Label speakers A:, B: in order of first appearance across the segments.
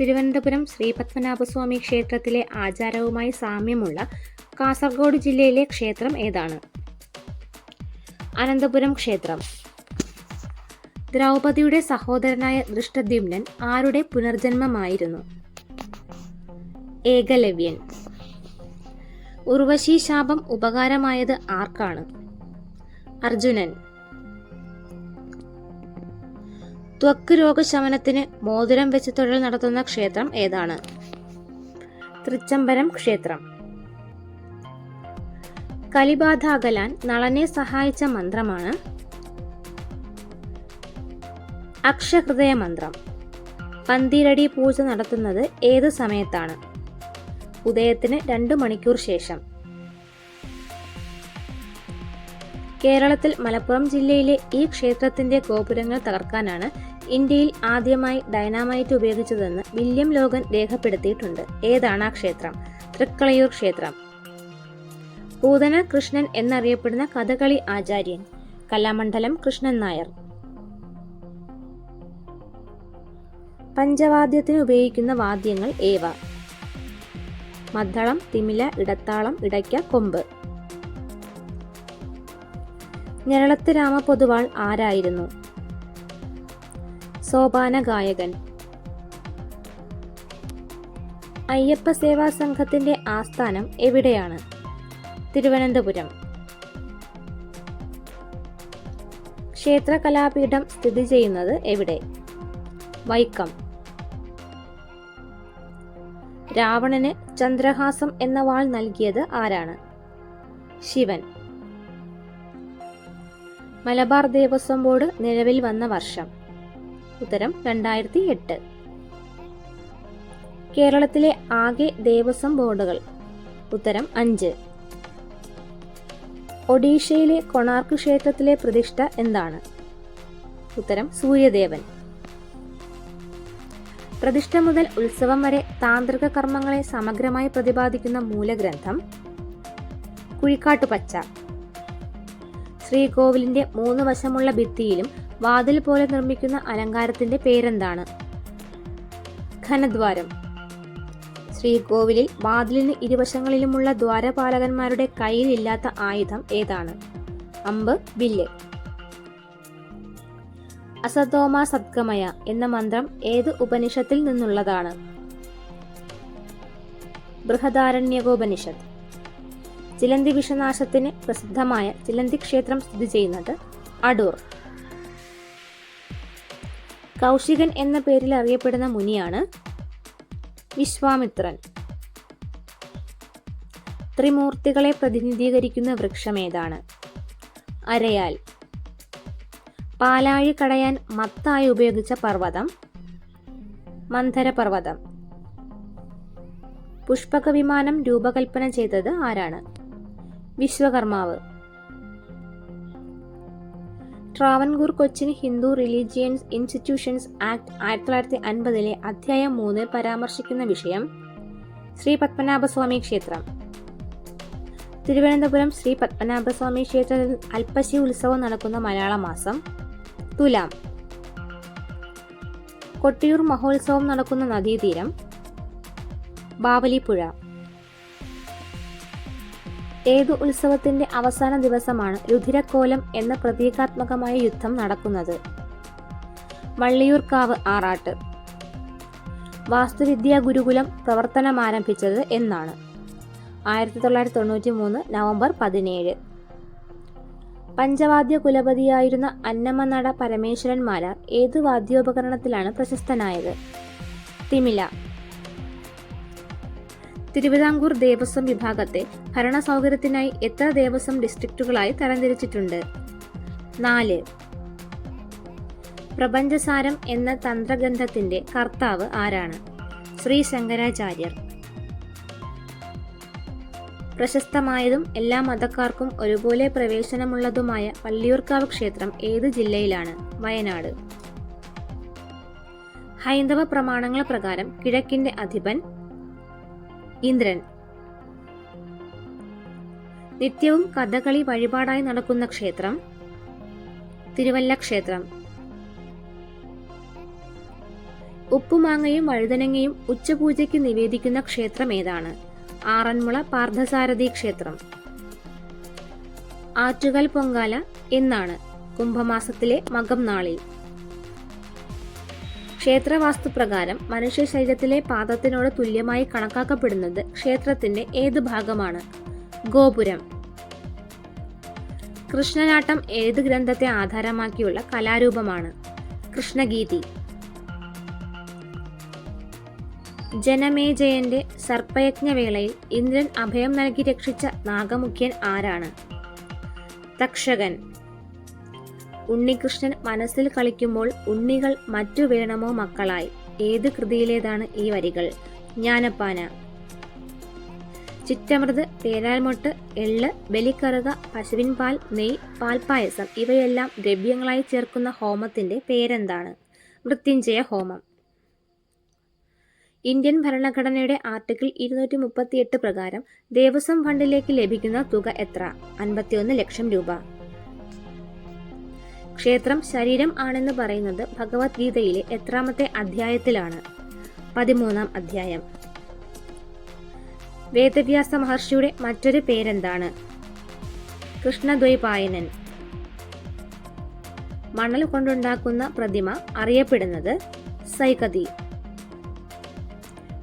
A: തിരുവനന്തപുരം ശ്രീ പത്മനാഭസ്വാമി ക്ഷേത്രത്തിലെ ആചാരവുമായി സാമ്യമുള്ള കാസർഗോഡ് ജില്ലയിലെ ക്ഷേത്രം ഏതാണ്? അനന്തപുരം ക്ഷേത്രം. ദ്രൗപദിയുടെ സഹോദരനായ ദൃഷ്ടദ്യുമ്നൻ ആരുടെ പുനർജന്മമായിരുന്നു? ഏകലവ്യൻ. ഉർവശി ശാപം ഉപകാരമായത് ആർക്കാണ്? അർജുനൻ. ത്വക്ക് രോഗശമനത്തിന് മോതിരം വെച്ച് തൊഴിൽ നടത്തുന്ന ക്ഷേത്രം ഏതാണ്? തൃച്ചംബരം ക്ഷേത്രം. കലിബാധ അകലാൻ നളനെ സഹായിച്ച മന്ത്രമാണ്. അക്ഷഹൃദയ മന്ത്രം. പന്തിരടി പൂജ നടത്തുന്നത് ഏത് സമയത്താണ്? ഉദയത്തിന് രണ്ടു മണിക്കൂർ ശേഷം. കേരളത്തിൽ മലപ്പുറം ജില്ലയിലെ ഈ ക്ഷേത്രത്തിന്റെ ഗോപുരങ്ങൾ തകർക്കാനാണ് ഇന്ത്യയിൽ ആദ്യമായി ഡൈനാമൈറ്റ് ഉപയോഗിച്ചതെന്ന് വില്യം ലോഗൻ രേഖപ്പെടുത്തിയിട്ടുണ്ട്. ഏതാണ് ആ ക്ഷേത്രം? തൃക്കളയൂർ ക്ഷേത്രം. പൂതന കൃഷ്ണൻ എന്നറിയപ്പെടുന്ന കഥകളി ആചാര്യൻ. കലാമണ്ഡലം കൃഷ്ണൻ നായർ. പഞ്ചവാദ്യത്തിന് ഉപയോഗിക്കുന്ന വാദ്യങ്ങൾ ഏവ? മദ്ദളം തിമില ഇടത്താളം ഇടയ്ക്ക കൊമ്പ്. ഞരളത്ത് രാമപൊതുവാൾ ആരായിരുന്നു? സോപാന ഗായകൻ അയ്യപ്പ സേവാ സംഘത്തിന്റെ ആസ്ഥാനം എവിടെയാണ്? തിരുവനന്തപുരം. ക്ഷേത്ര കലാപീഠം സ്ഥിതി ചെയ്യുന്നത് എവിടെ? വൈക്കം. രാവണന് ചന്ദ്രഹാസം എന്ന വാൾ നൽകിയത് ആരാണ്? ശിവൻ. മലബാർ ദേവസ്വം ബോർഡ് നിലവിൽ വന്ന വർഷം. ഉത്തരം രണ്ടായിരത്തി എട്ട് കേരളത്തിലെ ആകെ ദേവസ്വം ബോർഡുകൾ. ഉത്തരം അഞ്ച്. ഒഡീഷയിലെ കൊണാർക്ക് ക്ഷേത്രത്തിലെ പ്രതിഷ്ഠ എന്താണ്? ഉത്തരം സൂര്യദേവൻ. പ്രതിഷ്ഠ മുതൽ ഉത്സവം വരെ താന്ത്രിക കർമ്മങ്ങളെ സമഗ്രമായി പ്രതിപാദിക്കുന്ന മൂലഗ്രന്ഥം. കുഴിക്കാട്ടുപച്ച. ശ്രീകോവിലിന്റെ മൂന്ന് വശമുള്ള ഭിത്തിയിലും വാതിൽ പോലെ നിർമ്മിക്കുന്ന അലങ്കാരത്തിന്റെ പേരെന്താണ്? ഘനദ്വാരം ശ്രീകോവിലിൽ വാതിലിന് ഇരുവശങ്ങളിലുമുള്ള ദ്വാരപാലകന്മാരുടെ കയ്യിലില്ലാത്ത ആയുധം ഏതാണ്? അമ്പ് വില്ല്. അസതോമ സദ്ഗമയ എന്ന മന്ത്രം ഏത് ഉപനിഷത്തിൽ നിന്നുള്ളതാണ്? ബൃഹദാരണ്യകോപനിഷത്ത്. ചിലന്തി വിഷനാശത്തിന് പ്രസിദ്ധമായ ചിലന്തി ക്ഷേത്രം സ്ഥിതി ചെയ്യുന്നത് അടൂർ. കൗശികൻ എന്ന പേരിൽ അറിയപ്പെടുന്ന മുനിയാണ് വിശ്വാമിത്രൻ. ത്രിമൂർത്തികളെ പ്രതിനിധീകരിക്കുന്ന വൃക്ഷം ഏതാണ്? അരയാൽ. പാലാഴി കടയാൻ മത്തായി ഉപയോഗിച്ച പർവതം. മന്ധരപർവതം. പുഷ്പക വിമാനം രൂപകൽപ്പന ചെയ്തത് ആരാണ്? വിശ്വകർമാവ്. Travancore Cochin Hindu religious institutions act ആയിരത്തി തൊള്ളായിരത്തി അൻപതിലെ അധ്യായം മൂന്ന് പരാമർശിക്കുന്ന വിഷയം ശ്രീ പത്മനാഭസ്വാമി ക്ഷേത്രം. തിരുവനന്തപുരം ശ്രീ പത്മനാഭസ്വാമി ക്ഷേത്രത്തിൽ അൽപ്പശി ഉത്സവം നടക്കുന്ന മലയാള മാസം തുലാം. കൊട്ടിയൂർ മഹോത്സവം നടക്കുന്ന നദീതീരം ബാവലിപ്പുഴ. ഏതു ഉത്സവത്തിന്റെ അവസാന ദിവസമാണ് രുധിരക്കോലം എന്ന പ്രതീകാത്മകമായ യുദ്ധം നടക്കുന്നത്. വള്ളിയൂർക്കാവ് ആറാട്ട്. വാസ്തുവിദ്യാ ഗുരുകുലം പ്രവർത്തനമാരംഭിച്ചത് എന്നാണ്. ആയിരത്തി തൊള്ളായിരത്തി തൊണ്ണൂറ്റി മൂന്ന് നവംബർ പതിനേഴ്. പഞ്ചവാദ്യ കുലപതിയായിരുന്ന അന്നമനട പരമേശ്വരൻ മാരാർ ഏത് വാദ്യോപകരണത്തിലാണ് പ്രശസ്തനായത്? തിമില. തിരുവിതാംകൂർ ദേവസ്വം വിഭാഗത്തെ ഭരണ സൗകര്യത്തിനായി എത്ര ദേവസ്വം ഡിസ്ട്രിക്റ്റുകളായി തരംതിരിച്ചിട്ടുണ്ട്? നാല്. പ്രപഞ്ചസാരം എന്ന തന്ത്രഗ്രന്ഥത്തിന്റെ കർത്താവ് ആരാണ്? ശ്രീ ശങ്കരാചാര്യർ പ്രശസ്തമായതും എല്ലാ മതക്കാർക്കും ഒരുപോലെ പ്രവേശനമുള്ളതുമായ വള്ളിയൂർക്കാവ് ക്ഷേത്രം ഏത് ജില്ലയിലാണ്? വയനാട്. ഹൈന്ദവ പ്രമാണങ്ങൾ പ്രകാരം കിഴക്കിന്റെ അധിപൻ ഇന്ദ്രൻ. നിത്യവും കഥകളി വഴിപാടായി നടക്കുന്ന ക്ഷേത്രം തിരുവല്ല ക്ഷേത്രം. ഉപ്പുമാങ്ങയും വഴുതനങ്ങയും ഉച്ചപൂജയ്ക്ക് നിവേദിക്കുന്ന ക്ഷേത്രം ഏതാണ്? ആറന്മുള പാർത്ഥസാരഥി ക്ഷേത്രം. ആറ്റുകാൽ പൊങ്കാല എന്നാണ് കുംഭമാസത്തിലെ മകം നാളിൽ. ക്ഷേത്രവാസ്തുപ്രകാരം മനുഷ്യ ശരീരത്തിലെ പാദത്തിനോട് തുല്യമായി കണക്കാക്കപ്പെടുന്നത് ക്ഷേത്രത്തിന്റെ ഏത് ഭാഗമാണ്? ഗോപുരം. കൃഷ്ണനാട്ടം ഏത് ഗ്രന്ഥത്തെ ആധാരമാക്കിയുള്ള കലാരൂപമാണ്? കൃഷ്ണഗീതി. ജനമേജയന്റെ സർപ്പയജ്ഞവേളയിൽ ഇന്ദ്രൻ അഭയം നൽകി രക്ഷിച്ച നാഗമുഖ്യൻ ആരാണ്? തക്ഷകൻ. ഉണ്ണികൃഷ്ണൻ മനസ്സിൽ കളിക്കുമ്പോൾ ഉണ്ണികൾ മറ്റു വേണമോ മക്കളായി. ഏത് കൃതിയിലേതാണ് ഈ വരികൾ? ജ്ഞാനപ്പാന. ചിറ്റമൃത് പേരാൽമൊട്ട് എള്ള് ബലിക്കറുക പശുവിൻ പാൽ നെയ് പാൽപ്പായസം ഇവയെല്ലാം ദ്രവ്യങ്ങളായി ചേർക്കുന്ന ഹോമത്തിന്റെ പേരെന്താണ്? മൃത്യുഞ്ജയ ഹോമം. ഇന്ത്യൻ ഭരണഘടനയുടെ ആർട്ടിക്കിൾ ഇരുന്നൂറ്റി മുപ്പത്തിയെട്ട് പ്രകാരം ദേവസ്വം ഫണ്ടിലേക്ക് ലഭിക്കുന്ന തുക എത്ര? അൻപത്തിയൊന്ന് ലക്ഷം രൂപ. ക്ഷേത്രം ശരീരം ആണെന്ന് പറയുന്നത് ഭഗവത്ഗീതയിലെ എത്രാമത്തെ അധ്യായത്തിലാണ്. പതിമൂന്നാം അധ്യായം. വേദവ്യാസ മഹർഷിയുടെ മറ്റൊരു പേരെന്താണ്? കൃഷ്ണദ്വൈപായനൻ. മണൽ കൊണ്ടുണ്ടാക്കുന്ന പ്രതിമ അറിയപ്പെടുന്നത് സൈകതി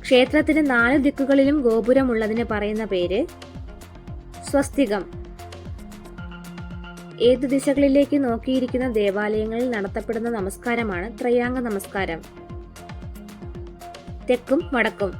A: ക്ഷേത്രത്തിന് നാല് ദിക്കുകളിലും ഗോപുരമുള്ളതിന് പറയുന്ന പേര് സ്വസ്തികം. ഏത് ദിശകളിലേക്ക് നോക്കിയിരിക്കുന്ന ദേവാലയങ്ങളിൽ നടത്തപ്പെടുന്ന നമസ്കാരമാണ് ത്രയാംഗ നമസ്കാരം. തെക്കും വടക്കും.